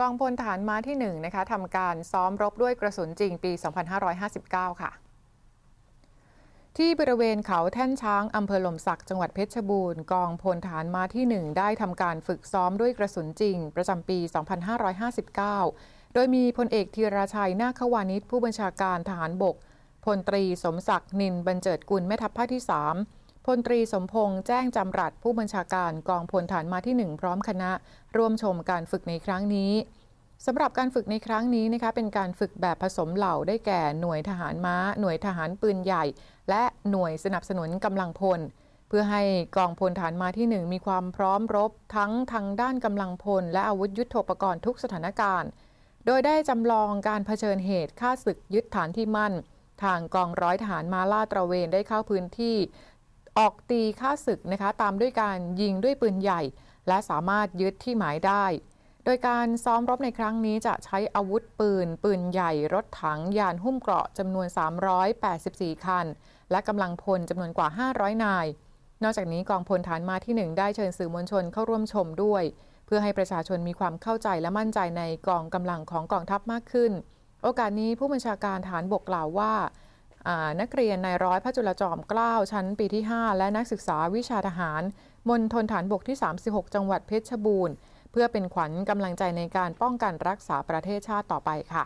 กองพลฐานม้าที่1นะคะทำการซ้อมรบด้วยกระสุนจริงปี 2559 ค่ะ ที่บริเวณเขาแท่นช้างอำเภอหล่มสักจังหวัดเพชรบูรณ์กองพลฐานม้าที่ 1 ได้ทำการฝึกซ้อมด้วยกระสุนจริง ประจำปี 2559 โดยมีพลเอกธีราชัยนาควานิชผู้บัญชาการทหารบกพลตรีสมศักดิ์นินบรรเจิดกุลแม่ทัพภาคที่ 3 พลตรีสมพงษ์แจ้งจำรัดผู้บัญชาการกองพลฐานมาที่ 1 พร้อมคณะ ร่วมชมการฝึกในครั้งนี้สำหรับการฝึกในครั้งนี้นะคะเป็นการฝึกแบบผสมเหล่าได้แก่หน่วยทหารม้า หน่วยทหารปืนใหญ่ และหน่วยสนับสนุนกำลังพล เพื่อให้กองพลฐานมาที่ 1 มีความพร้อมรบ ทั้งทางด้านกำลังพล และอาวุธยุโทโธปกรณ์ทุกสถานการณ์ โดยได้จำลองการเผชิญเหตุฆ่าศึกยึดฐานที่มั่น ทางกองร้อยทหารมาลาตระเวนได้เข้าพื้นที่ ออกตีฆ่าศึกนะคะตามด้วยการยิงด้วยปืนใหญ่ และสามารถยึดที่หมายได้ โดยการซ้อมรบในครั้งนี้จะใช้อาวุธปืน ปืนใหญ่ รถถัง ยานหุ้มเกราะจำนวน 384 คัน และกำลังพลจำนวนกว่า 500 นาย นอกจากนี้กองพลฐานมาที่ 1 ได้เชิญสื่อมวลชนเข้าร่วมชมด้วย เพื่อให้ประชาชนมีความเข้าใจและมั่นใจในกองกำลังของกองทัพมากขึ้น โอกาสนี้ผู้บัญชาการฐานบกกล่าวว่า นักเรียนในร้อยพระจุลจอมเกล้าชั้นปีที่ 5 และนักศึกษาวิชาทหารมณฑลฐานบกที่ 36 จังหวัดเพชรบูรณ์ เพื่อเป็นขวัญกำลังใจในการป้องกันรักษาประเทศชาติต่อไปค่ะ